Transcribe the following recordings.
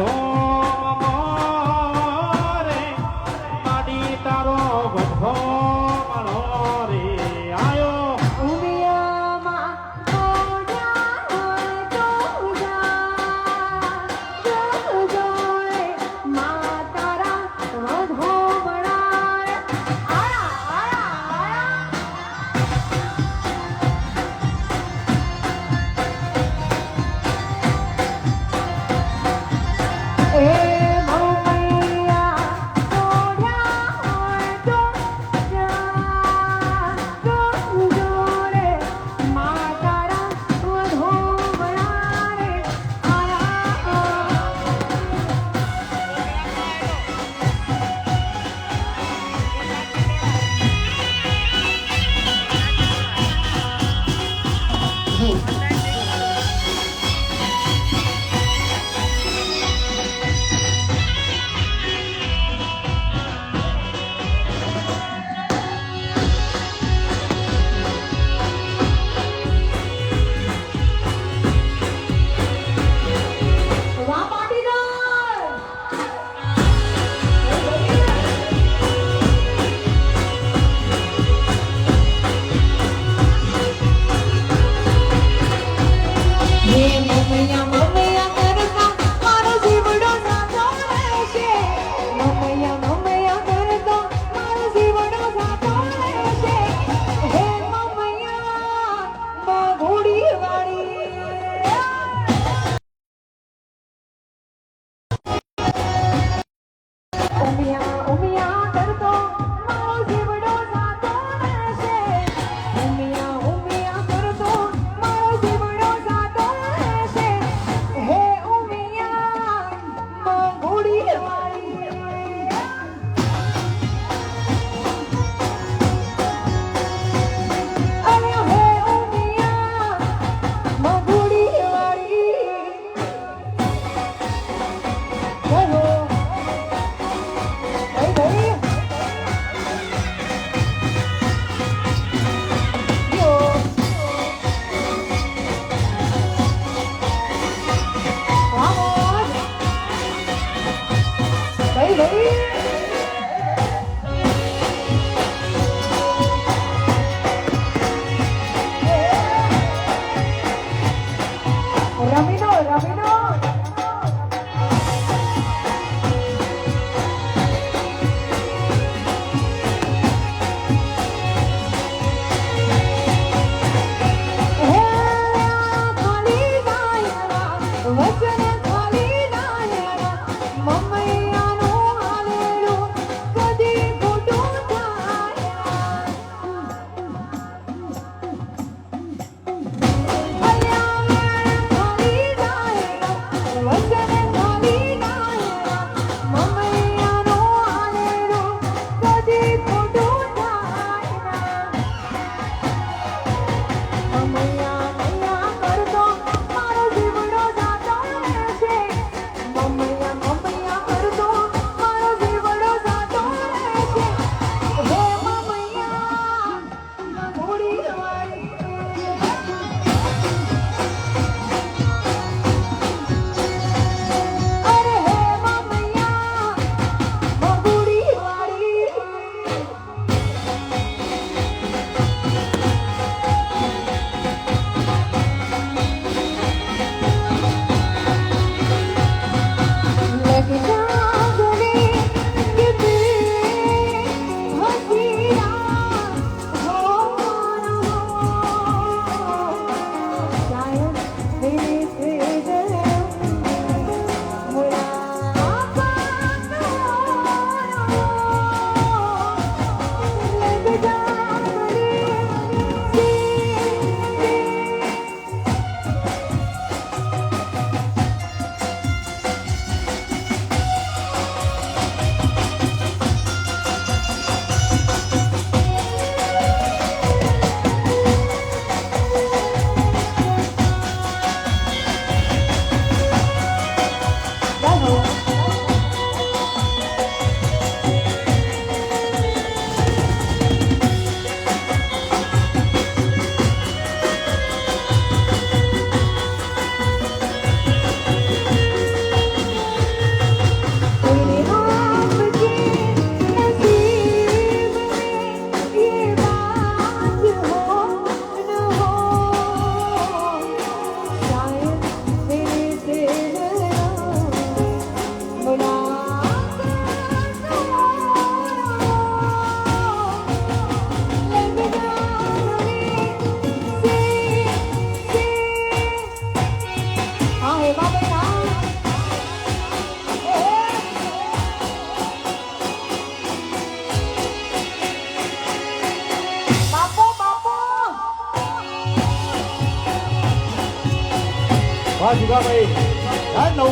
Oh.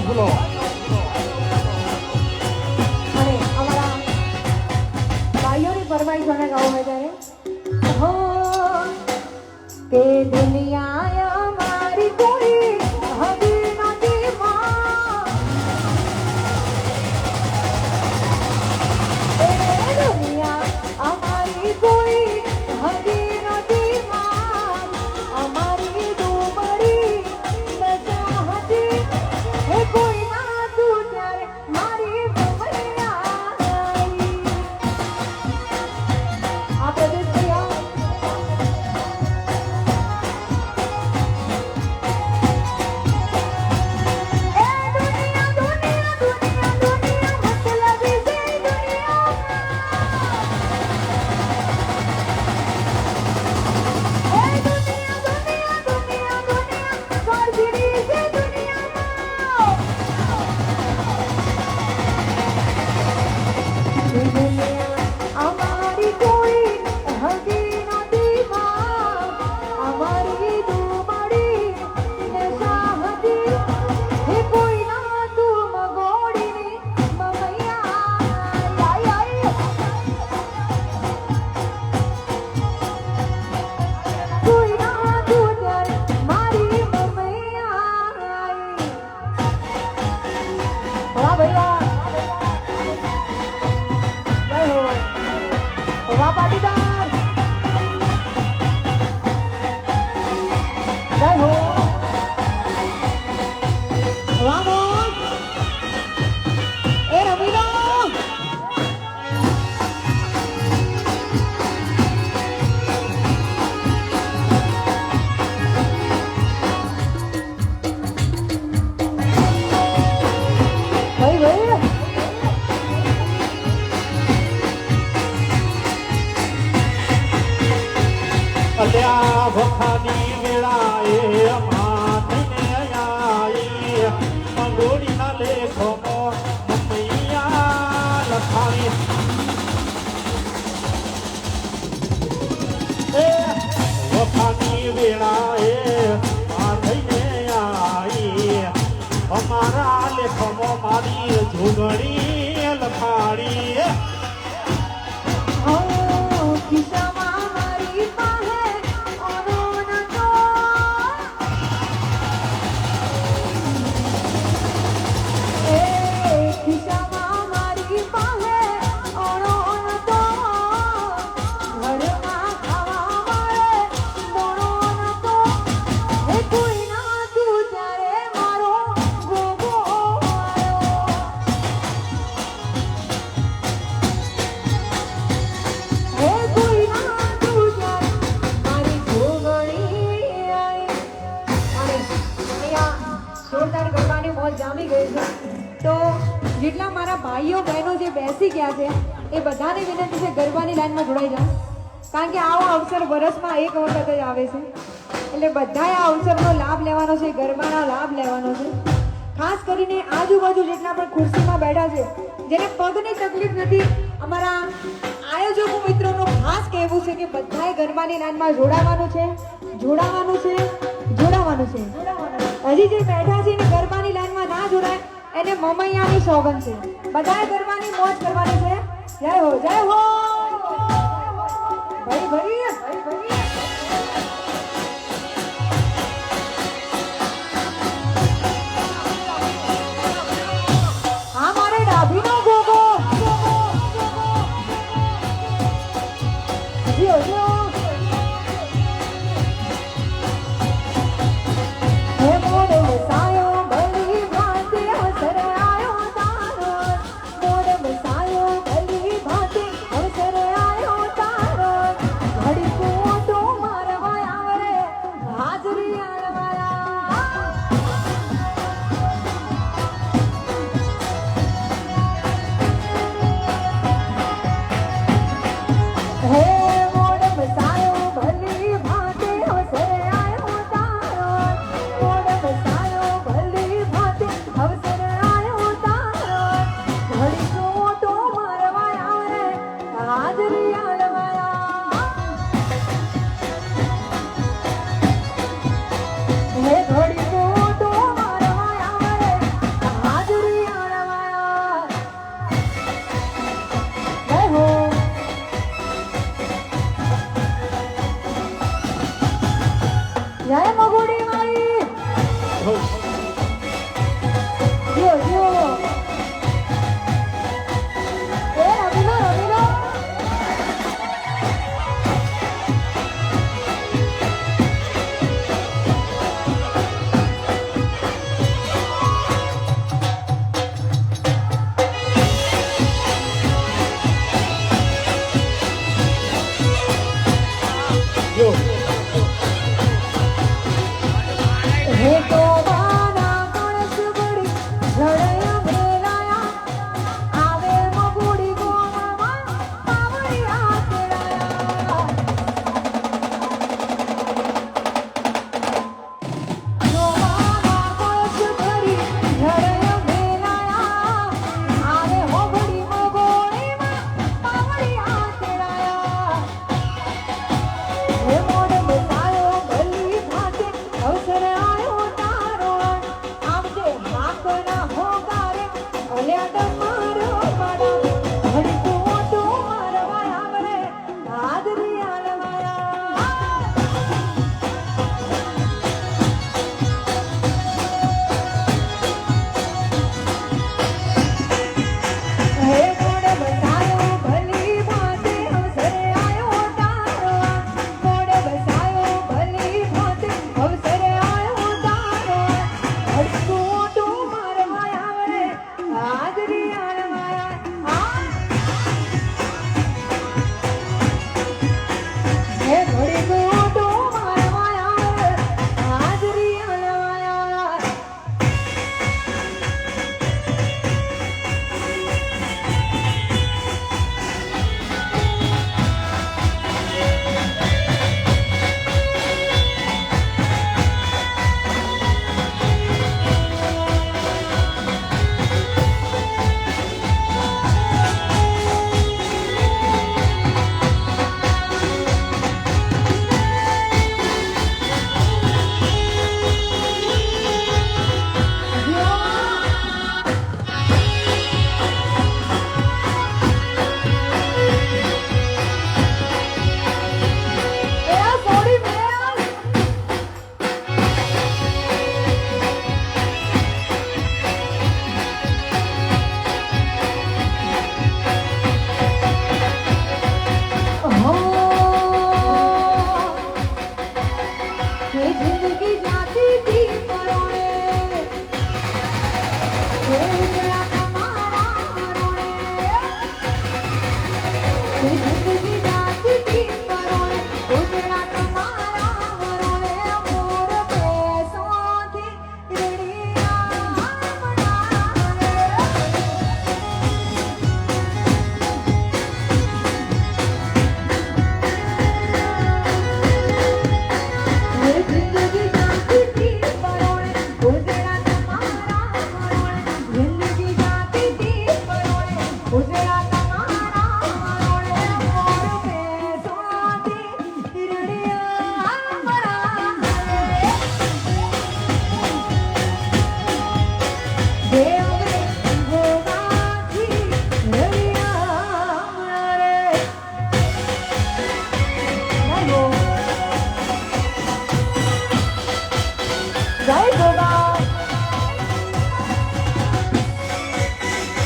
무 서. આ વખાની વેળાએ માથને આઈ. મંગોળીના લેખોનો મમ્મૈયા લખાવી. વખાની વેળાએ માથને આઈ. અમારા લેખોનો મારી ઝૂંગણી ગરબાની જોડાઈ જાઓ કારણ કે આવો અવસર વર્ષમાં એક વખત જ આવે છે. એટલે બધાએ આ અવસરનો લાભ લેવાનો છે, ગરબાનો લાભ લેવાનો છે. ખાસ કરીને આજુબાજુ જેટલા પણ ખુરશીમાં બેઠા છે, જેને પગની તકલીફ નથી, અમારા આયોજકો મિત્રોનું ખાસ કહેવું છે કે બધાએ ગરબાની લાઈનમાં જોડાવાનું છે જોડાવાનું છે જોડાવાનું છે. હજી જે બેઠા છે એને ગરબાની લાઈનમાં ના જોડાય, એને મમૈયાની સોગન છે. બધાએ ગરબાની મોજ કરવાની છે. જય હો જય હો! Beli.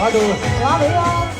Thôi được.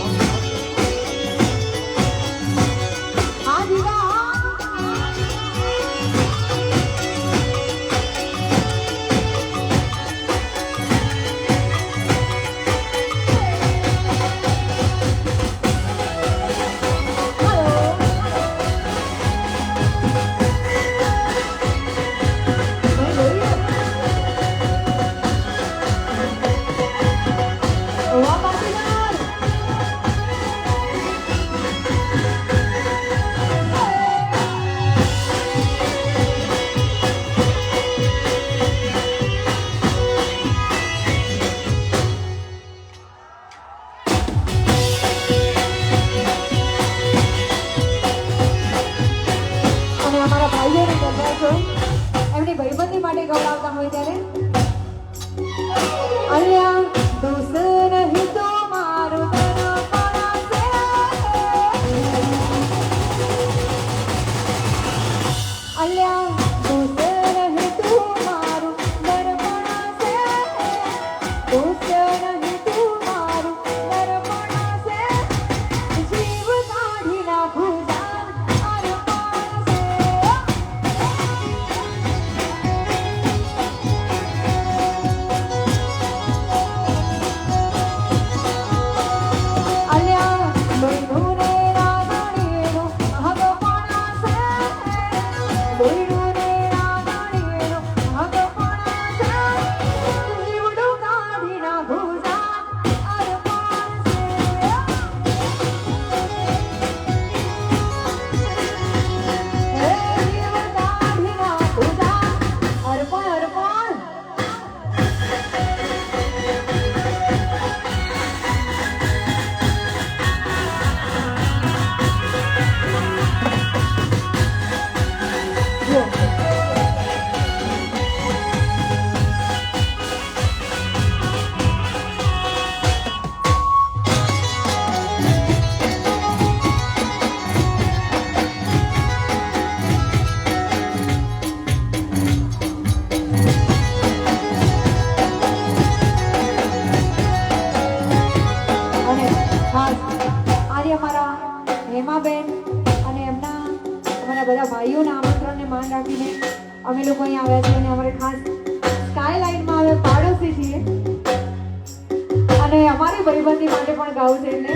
Oh. ಗೌರವದ ಹೋಗಿದ್ದಾರೆ રાખીને અમે લોકો અહીં આવ્યા છીએ અને અમારે ખાસ સ્કાયલાઇનમાં અમે પાડોશી છીએ. અને અમારી ભાઈબંધી માટે પણ ગાવું છે એટલે.